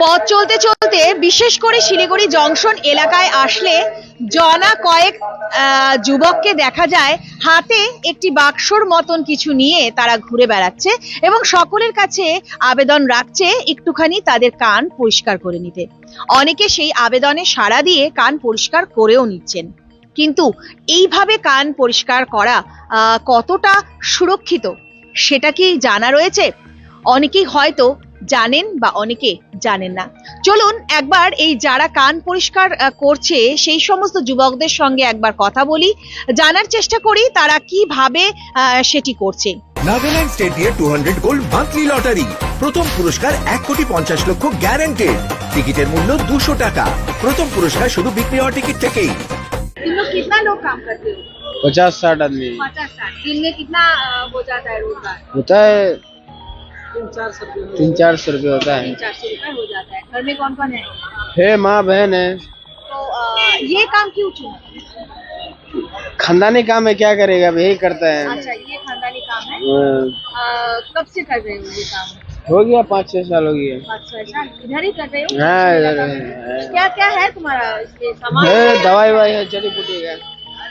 পথ চলতে চলতে, বিশেষ করে শিলিগুড়ি জংশন এলাকায় আসলে জনা কয়েক যুবককে দেখা যায় হাতে একটি বাক্সর মতন কিছু নিয়ে তারা ঘুরে বেড়াচ্ছে এবং সকলের কাছে আবেদন রাখছে একটুখানি তাদের কান পরিষ্কার করে নিতে। অনেকে সেই আবেদনে সাড়া দিয়ে কান পরিষ্কার করেও নিচ্ছেন। কিন্তু এইভাবে কান পরিষ্কার করা কতটা সুরক্ষিত, সেটা কি জানা রয়েছে? অনেকেই হয়তো জানেন বা অনেকে জানেন না চলুন একবার এই যারা কান পরিষ্কার আহ, করছে সেই সমস্ত যুবকদের সঙ্গে একবার কথা বলি জানার চেষ্টা করি তারা কিভাবে আহ, সেটি করছে নাগাল্যান্ড স্টেট দিয়ে two hundred gold monthly lottery প্রথম পুরস্কার এক কোটি পঞ্চাশ লক্ষ গ্যারান্টেড টিকিটের মূল্য দুশো টাকা প্রথম পুরস্কার শুধু বিক্রি হওয়া টিকিট থেকেই तुम लोग कितना लोग काम करते हो पचास साठ आदमी पचास साठ दिन में कितना हो जाता है रोजगार होता है तीन चार सौ रुपये होता है। चार सौ हो जाता है। घर में कौन कौन है? है माँ बहन है। तो ये काम क्यों चुना? खानदानी काम है क्या करेगा? अब यही करता है। अच्छा ये खानदानी काम है। हाँ, कब से कर रहे हो ये काम? हो गया पाँच छह साल हो गया। इधर ही कर रहे हो? हाँ इधर क्या क्या है तुम्हारा है, दवाई वाई है जड़ी बूटी का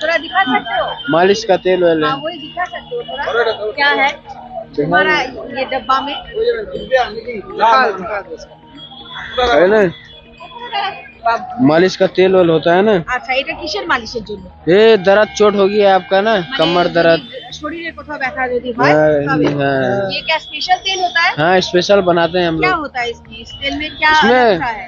थोड़ा दिखा सकते हो? मालिश का तेल वेल। है हाँ वही दिखा सकते हो थोड़ा। क्या है? तुम्हारा ये डब्बा में है ना मालिश का तेल वेल होता है ना আচ্ছা এটা কিসের মালিশের জন্য ये दर्द चोट हो गया आपका ना মানে कमर दर्द যদি শরীরে কোথাও ব্যথা যদি হয় हाँ, তবে हाँ। ये क्या स्पेशल तेल होता है हाँ स्पेशल बनाते हैं हम क्या लोग होता है इसमें इस तेल में क्या इसमें रखा है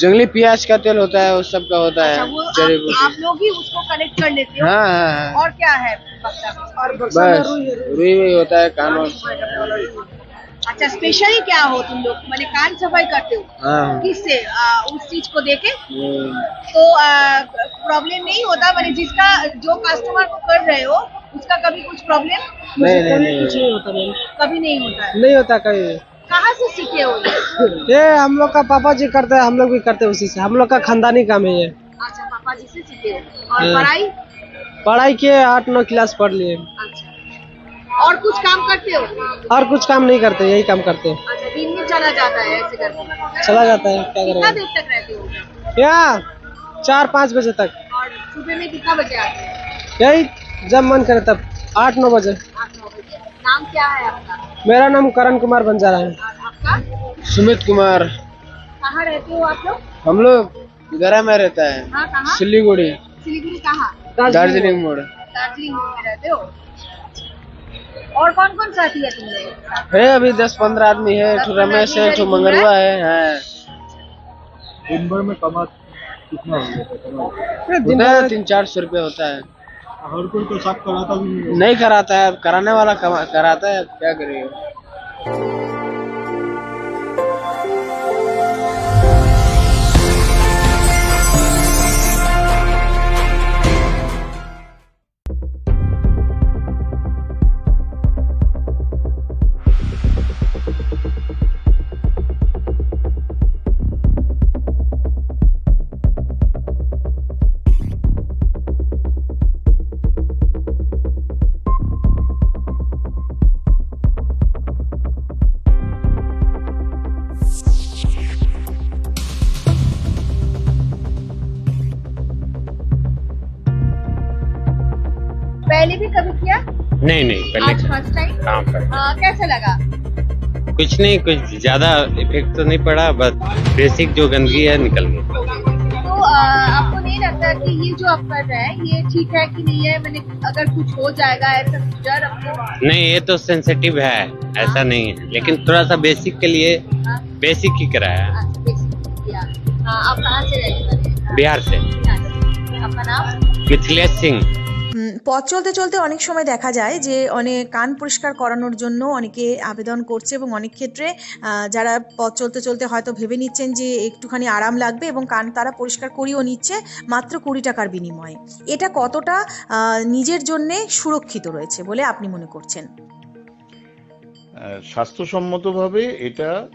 जंगली प्याज का तेल होता है उस सब का होता अच्छा है वो जड़ी आप, बूटी आप लोग ही उसको कनेक्ट कर लेते हो हाँ हाँ हाँ और क्या है बक्सा में? और बस रुई वही होता है कानों अच्छा स्पेशली क्या हो तुम लोग? मैंने कान सफ़ाई करते हो? हाँ। किससे? उस चीज़ को देके? हम्म, तो प्रॉब्लम नहीं होता मैंने जिसका जो कस्टमर को कर रहे हो उसका कभी कुछ प्रॉब्लम नहीं नहीं नहीं। कभी नहीं होता है नहीं होता नहीं होता कभी। कहाँ से सीखे हो ये? ये हम लोग का पापा जी करते हैं हम लोग भी करते हैं उसी से। हम लोग का खानदानी काम है ये अच्छा पापा जी से सीखे। हो और हाँ। पढ़ाई? पढ़ाई के आठ नौ क्लास पढ़ लिए। अच्छा। और कुछ काम करते हो? और कुछ काम नहीं करते यही काम करते हैं। अच्छा दिन में चला जाता है ऐसे करके चला जाता है क्या कितना करेंगे देर तक रहते हो? यहाँ चार पाँच बजे तक। और सुबह में कितना बजे आते हैं? यही जब मन करे तब। आठ नौ बजे। नाम क्या है आपका? मेरा नाम करण कुमार बंजारा है। आपका? सुमित कुमार। कहाँ रहते हो आप लोग? हम लोग घर में रहता है। हाँ कहाँ? सिलीगुड़ी। सिलीगुड़ी कहाँ? दार्जिलिंग मोड़। दार्जिलिंग मोड़ में रहते हो? और कौन कौन साथी है तुम लोग के साथ? है अभी दस पंद्रह आदमी है एक रमेश है एक ठो मंगरुआ है हाँ। दिन भर में कमा कितना हो गया होता है तीन चार सौ रुपये होता है। हर कोई तो साफ़ कराता भी नहीं कराता है अब कराने वाला कमा कराता है क्या करेगा? पहले भी कभी किया? नहीं नहीं पहले फ़र्स्ट टाइम काम कैसा लगा? कुछ नहीं कुछ ज़्यादा इफ़ेक्ट तो नहीं पड़ा बस बेसिक जो गंदगी है निकल गई। तो आ, आपको नहीं लगता कि ये जो आप कर रहे हैं ये ठीक है कि नहीं है? मैंने अगर कुछ हो जाएगा ऐसा डर आपको नहीं ये तो सेंसिटिव है ऐसा नहीं है। लेकिन थोड़ा सा बेसिक के लिए हाँ, बेसिक ही कराया है। अच्छा, basic किया। हाँ, आप कहाँ से रहने वाले हैं? बिहार से। आपका नाम? मिथिलेश सिंह। পথ চলতে চলতে অনেক সময় দেখা যায় যে অনেক কান পরিষ্কার করানোর জন্য অনেকে আবেদন করছে এবং অনেক ক্ষেত্রে যারা পথ চলতে চলতে হয়তো ভেবে নিচ্ছেন যে একটুখানি আরাম লাগবে এবং কান তারা পরিষ্কার করিয়েও নিচ্ছে মাত্র কুড়ি টাকার বিনিময়ে। এটা কতটা নিজের জন্যে সুরক্ষিত রয়েছে বলে আপনি মনে করছেন? স্বাস্থ্যসম্মতভাবে এটা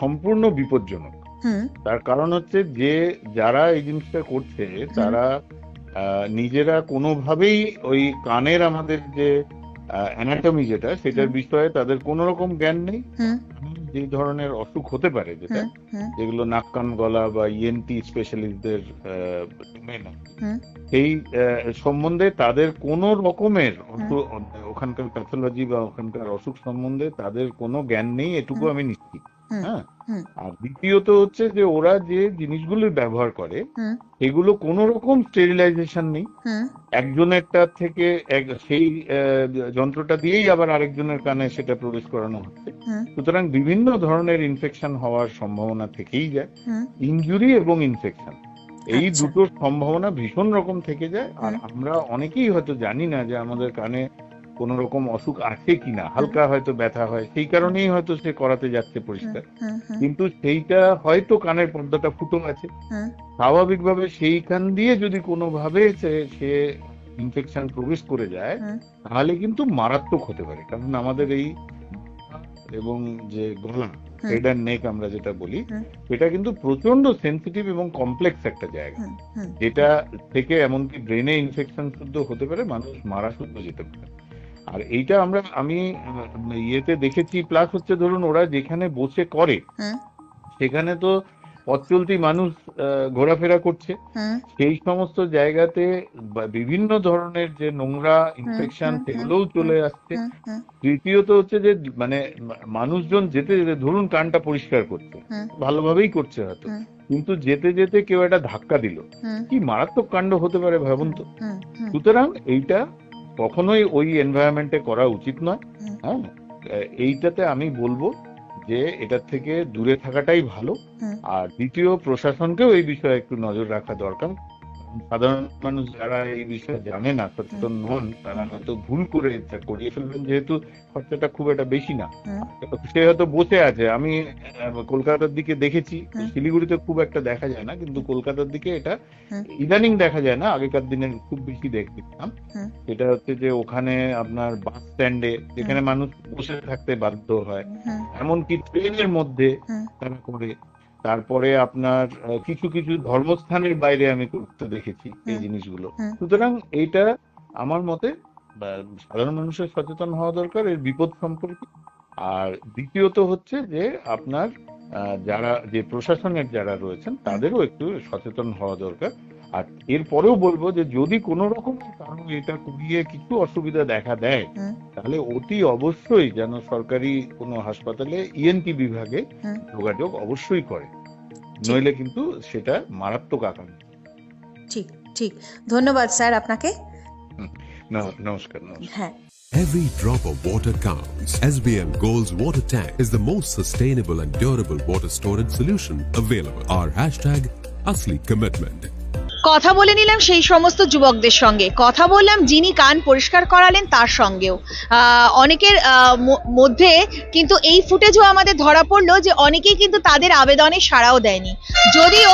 সম্পূর্ণ বিপজ্জনক। হুম। তার কারণ হচ্ছে যে যারা এই জিনিসটা করছে তারা নিজেরা কোনোভাবেই ওই কানের আমাদের যে অ্যানাটমি যেটা সেটার বিষয়ে তাদের কোনো রকম জ্ঞান নেই। যে ধরনের অসুখ হতে পারে যেটা যেগুলো নাক কান গলা বা E ইএনটি স্পেশালিস্টদের হুম। সেই সম্বন্ধে তাদের কোনো রকমের ওখানকার প্যাথোলজি বা ওখানকার অসুখ সম্বন্ধে তাদের কোনো জ্ঞান নেই এটুকু আমি নিশ্চিত। হ্যাঁ। আর দ্বিতীয়ত হচ্ছে যে ওরা যে জিনিসগুলো ব্যবহার করে। এগুলো কোনো রকম স্টেরিলাইজেশন নেই। একজনেরটা থেকে এক- সেই যন্ত্রটা দিয়েই আবার আরেকজনের কানে সেটা প্রবেশ করানো হচ্ছে। সুতরাং বিভিন্ন ধরনের ইনফেকশন হওয়ার সম্ভাবনা থেকেই যায়। ইনজুরি এবং ইনফেকশন এই আচ্ছা। দুটোর সম্ভাবনা ভীষণ রকম থেকে যায়। আর আমরা অনেকেই হয়তো জানি না যে আমাদের কানে কোন রকম অসুখ আছে কিনা হালকা হয়তো ব্যথা হয় সেই কারণেই হয়তো সে করাতে যাচ্ছে পরিষ্কার। কিন্তু সেইটা হয়তো কানের পর্দাটা ফুটো আছে। স্বাভাবিকভাবে সেইখান দিয়ে যদি কোনোভাবে সে ইনফেকশন প্রবেশ করে যায় তাহলে কিন্তু মারাত্মক হতে পারে। কারণ আমাদের এই এবং যে গলা। হেড অ্যান্ড নেক আমরা যেটা বলি। এটা কিন্তু প্রচণ্ড সেন্সিটিভ এবং কমপ্লেক্স একটা জায়গা। যেটা থেকে এমনকি ব্রেনে ইনফেকশন শুদ্ধ হতে পারে মানুষ মারা শুদ্ধ যেতে পারে। আর এইটা আমরা আমি ইয়েতে দেখেছি প্লাস হচ্ছে ধরুন ওরা যেখানে বসে করে সেখানে তো পথ চলতি মানুষ ঘোরাফেরা করছে। সেই সমস্ত জায়গাতে বিভিন্ন ধরনের যে নোংরা ইনফেকশন সেগুলোও চলে আসছে। তৃতীয়ত হচ্ছে যে মানে মানুষজন যেতে যেতে ধরুন কানটা পরিষ্কার হুম। ভালোভাবেই করছে হয়তো। কিন্তু যেতে যেতে কেউ একটা ধাক্কা দিল। কি মারাত্মক কাণ্ড হতে পারে ভাবুন তো। সুতরাং এইটা কখনোই ওই এনভায়রনমেন্টে করা উচিত নয়। হ্যাঁ? এইটাতে আমি বলব যে এটার থেকে দূরে থাকাটাই ভালো। আর দ্বিতীয় প্রশাসনকেও এই বিষয়ে একটু নজর রাখা দরকার। সাধারণ মানুষ যারা এই বিষয়ে জানে না সচেতন নন তারা হয়তো ভুল করে করিয়ে ফেলবেন যেহেতু খরচাটা খুব একটা বেশি না। সে হয়তো বসে আছে আমি কলকাতার দিকে দেখেছি শিলিগুড়িতে খুব একটা দেখা যায় না কিন্তু কলকাতার দিকে এটা ইদানিং দেখা যায় না আগেকার দিনে খুব বেশি দেখতাম। সেটা হচ্ছে যে ওখানে আপনার বাস স্ট্যান্ডে যেখানে মানুষ বসে থাকতে বাধ্য হয়। এমনকি ট্রেনের মধ্যে তারা করে। তারপরে আপনার কিছু কিছু ধর্মস্থানের বাইরে আমি করতে দেখেছি এই জিনিসগুলো। সুতরাং এইটা আমার মতে সাধারণ মানুষের সচেতন হওয়া দরকার এর বিপদ সম্পর্কে। আর দ্বিতীয়ত হচ্ছে যে আপনার যারা যে প্রশাসনের যারা রয়েছেন তাদেরও একটু সচেতন হওয়া দরকার। আর এরপরেও বলব যে যদি কোনো রকম কারণ এটা করিয়ে কিছু অসুবিধা দেখা দেয় তাহলে অতি অবশ্যই যেন সরকারি কোনো হাসপাতালে ইএনটি বিভাগে যোগাযোগ অবশ্যই করে। নইলে কিন্তু সেটা মারাত্মক আকার নেয়। ঠিক ঠিক ধন্যবাদ স্যার আপনাকে ন- নমস্কার নমস্কার হ্যাঁ Every drop of water counts. SBM Gold's water tank is the most sustainable and durable water storage solution available. Our hashtag Asli Commitment. কথা বলে নিলাম সেই সমস্ত যুবকদের সঙ্গে। কথা বললাম যিনি কান পরিষ্কার করালেন তার সঙ্গেও। অনেকের মধ্যে কিন্তু এই ফুটেজও আমাদের ধরা পড়ল যে অনেকেই কিন্তু তাদের আবেদনে সাড়াও দেয়নি। যদিও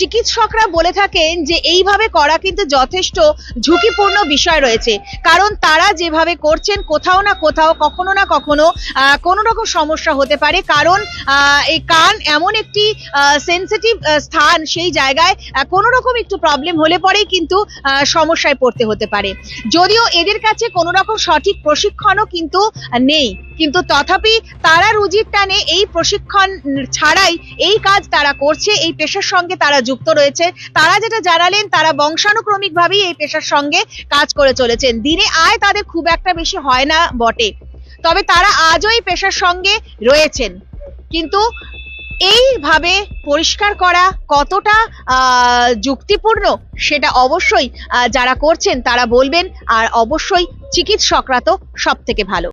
চিকিৎসকরা বলে থাকেন যে এইভাবে করা কিন্তু যথেষ্ট ঝুঁকিপূর্ণ বিষয় রয়েছে। কারণ তারা যেভাবে করছেন, কোথাও না কোথাও, কখনো না কখনো কোনো রকম সমস্যা হতে পারে। কারণ এই কান এমন একটি সেন্সিটিভ স্থান সেই জায়গায় কোনো রকম একটু প্রবলেম হলে পরেই কিন্তু সমস্যায় পড়তে হতে পারে। যদিও এদের কাছে কোনো রকম সঠিক প্রশিক্ষণও কিন্তু নেই। কিন্তু তথাপি তারা রুজির টানে এই প্রশিক্ষণ ছাড়াই এই কাজ তারা করছে, এই পেশার সঙ্গে তারা যুক্ত রয়েছে। তারা যেটা জানালেন, তারা বংশানুক্রমিকভাবেই এই পেশার সঙ্গে কাজ করে চলেছেন। দিনে আয় তাদের খুব একটা বেশি হয় না বটে। তবে তারা আজও এই পেশার সঙ্গে রয়েছেন। কিন্তু এইভাবে পরিষ্কার করা কতটা যুক্তিপূর্ণ সেটা অবশ্যই যারা করছেন তারা বলবেন আর অবশ্যই চিকিৎসকরা তো সব থেকে ভালো।